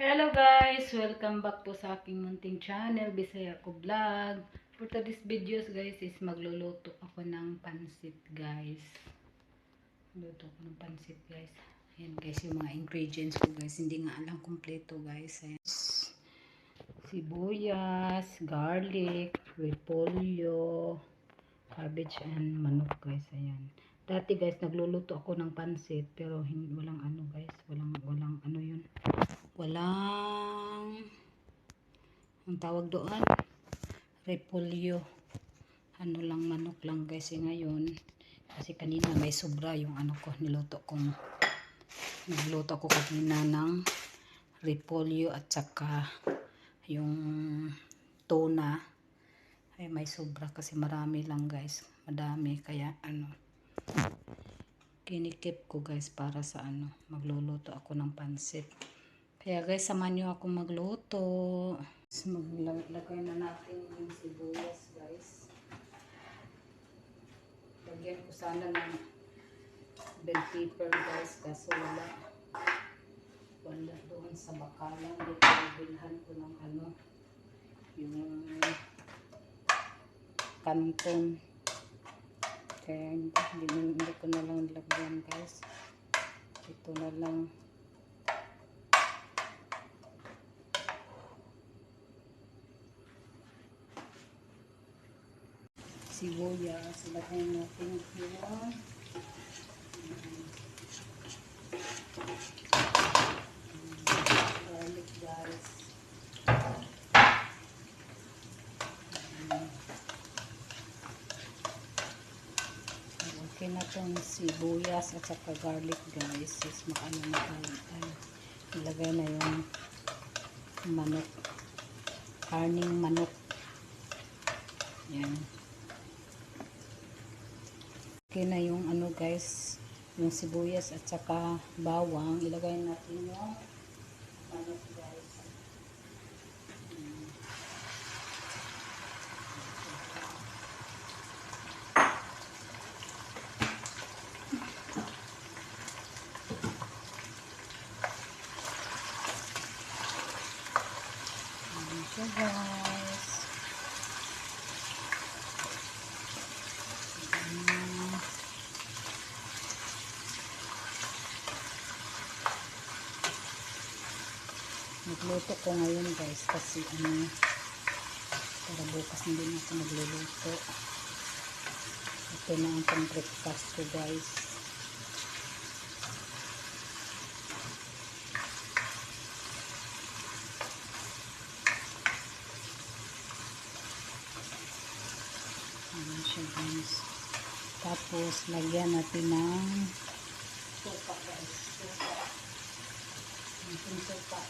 Hello guys! Welcome back po sa aking munting channel, Bisaya ko Vlog. For today's videos guys is magluluto ako ng pansit guys. Luto ako ng pansit guys. Ayan guys yung mga ingredients ko guys. Hindi nga alam kompleto guys. Ayan. Sibuyas, garlic, repolyo, cabbage and manok guys. Ayan. Dati guys nagluluto ako ng pansit pero hin- walang ano guys. Walang, walang ano yun walang ang tawag doon repolyo. Ano lang manok lang guys eh, ngayon. Kasi kanina may sobra yung ano ko niluto kong nagluto ko kanina ng repolyo at saka yung tuna. Ay may sobra kasi marami lang guys. Madami kaya ano kinikip ko guys para sa ano magluluto ako ng pansit kaya guys, samahan nyo ako magluto. So, maglagay na natin yung sibuyas guys. Lagyan ko sana ng bell pepper guys kaso wala. Wala doon sa bakalan. Dito bilhan ko ng ano yung kanton. Kaya hindi, hindi ko na lang lagyan guys. Ito na lang. Sibuyas. Lagay natin yung garlic guys. Okay na itong sibuyas at saka garlic guys. Is maano na tayo. Ay, ilagay na yung manok. Karning manok. Yan. Okay na yung ano guys, yung sibuyas at saka bawang. Ilagay natin yung manok Nagluto ko ngayon guys kasi ano para bukas na ako nagluluto. Ito na ang pang breakfast ko guys. Ayan siya guys. Tapos lagyan natin ng suka guys. Suka. Yung suka.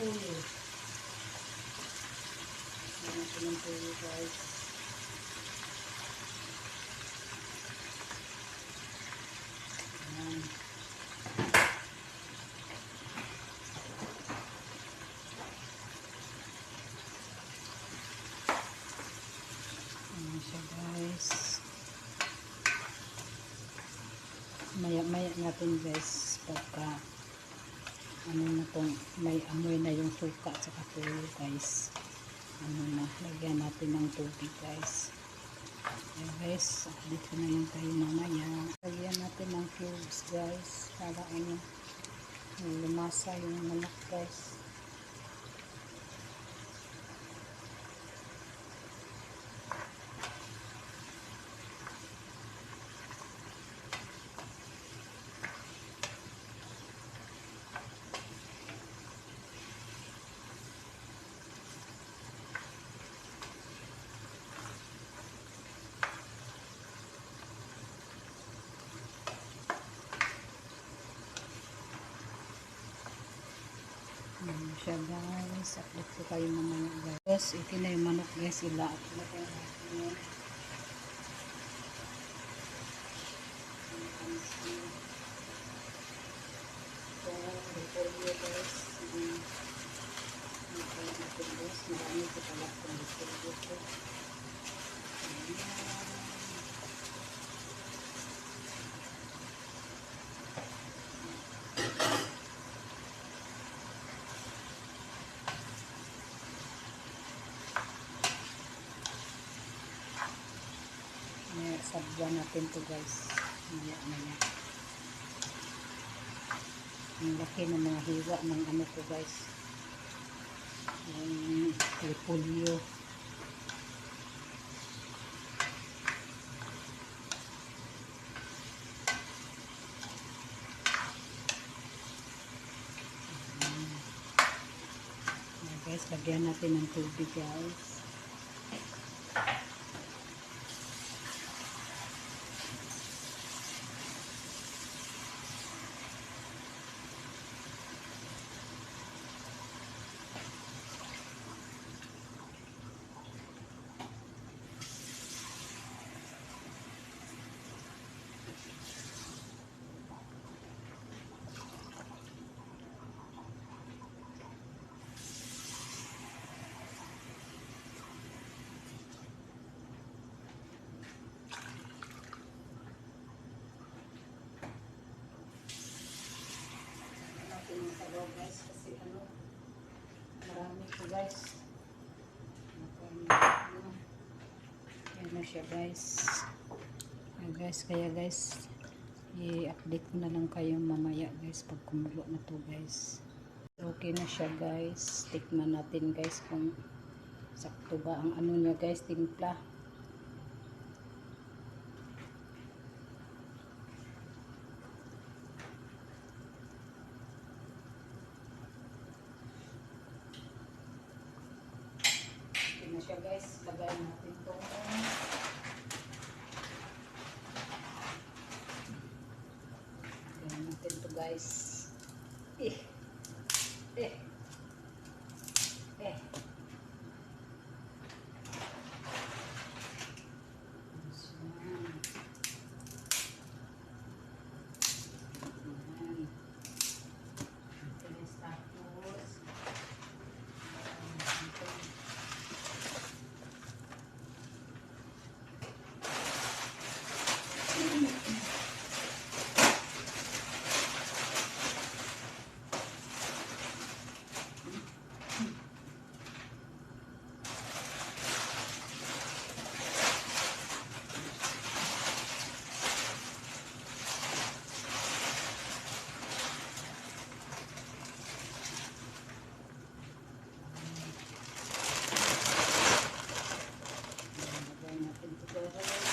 Tuyo. Lagyan ko ng tuyo guys. Ayan. Ayan siya guys. Maya maya natin guys pagka ano na tong may amoy na yung suka saka tuyo guys. Ano na, lagyan natin ng tubig guys. Ayan guys, dito na lang tayo mamaya. Lagyan natin ng cubes guys para ano lumasa yung manok guys. Ayan siya guys. Update ko kayo mamaya guys. Ito na yung manok guys. Ila. Lagyan natin yun. Ito, repolyo guys. Ayan. Ito, repolyo guys. Marami ko pala ko. Ayan. Sabwa natin to guys. Maya maya. Ang laki ng mga hiwa ng ano ko guys. Yung repolyo. Guys, lagyan natin ng tubig guys. Sabaw guys. Kasi ano marami po guys. Ano, yan na siya guys. Ayan, guys. Kaya guys i-update ko na lang kayo mamaya guys pag kumulo na to guys. Okay na siya guys. Tikman natin guys kung sakto ba ang ano niya guys timpla siya guys. Lagay natin to. Lagay natin to guys. Eh. Eh. Eh. Yan. Yan. Tapos, tapos, Lagay natin ito guys.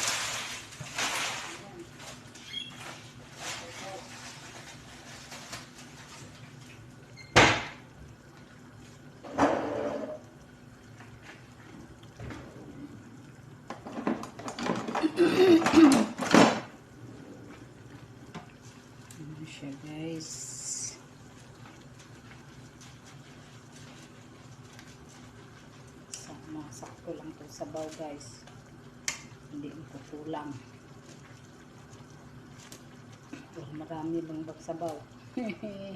Ayan. Ano siya guys. Sama, sakto lang to sabaw guys. Hindi ito kulang. Oh, marami lang bagsabaw. Guys.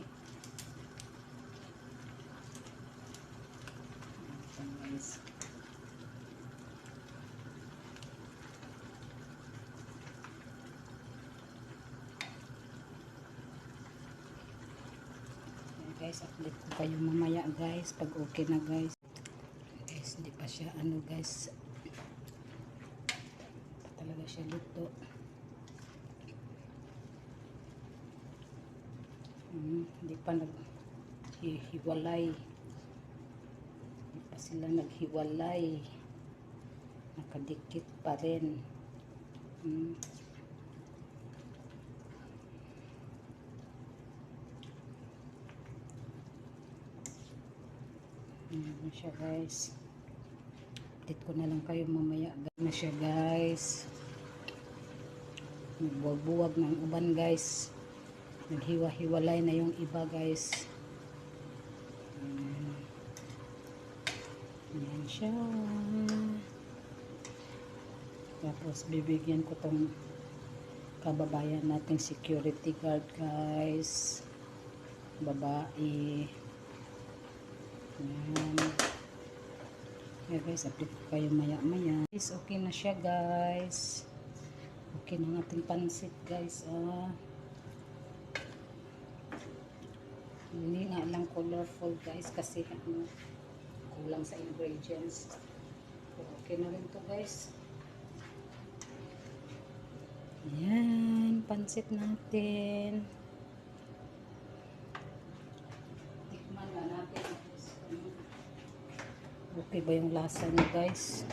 Ayan, guys, update ko kayo mamaya guys pag okay na guys. Guys, hindi pa siya ano guys. Pa talaga siya luto. Hmm, hindi pa nag hiwalay. Hindi pa sila naghiwalay. Nakadikit pa rin. Hmm. Ayan na siya guys. Update ko na lang kayo mamaya. Ayan na siya guys. Nagbuwag-buwag ng uban guys. Naghiwa-hiwalay na yung iba guys. Ayan. Ayan siya. Tapos bibigyan ko tong kababayan nating security guard guys. Babae. Ayan. Yeah guys, update ko kayo maya maya. Guys, okay na siya guys. Okay na ang ating pansit guys. Ah. Hindi nga lang colorful guys kasi ano, kulang sa ingredients. Okay na rin to guys. Ayan, pansit natin. Tikman na natin. Okay ba yung lasa niya guys?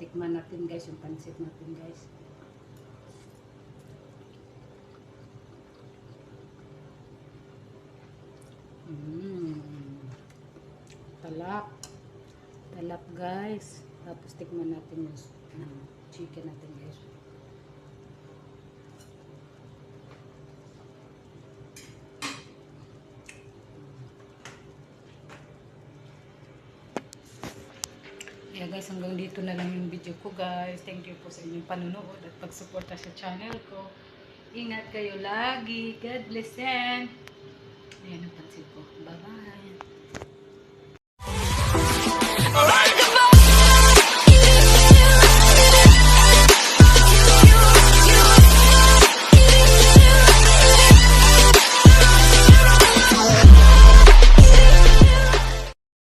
Tikman natin guys yung pansit natin guys. Mm. Talap. Talap guys. Tapos tikman natin yung ano, chicken natin guys. Yeah guys, hanggang dito na lang yung video ko guys. Thank you po sa inyong panunood at pagsuporta sa channel ko. Ingat kayo lagi. God bless and ayan ang pansit ko. Bye-bye.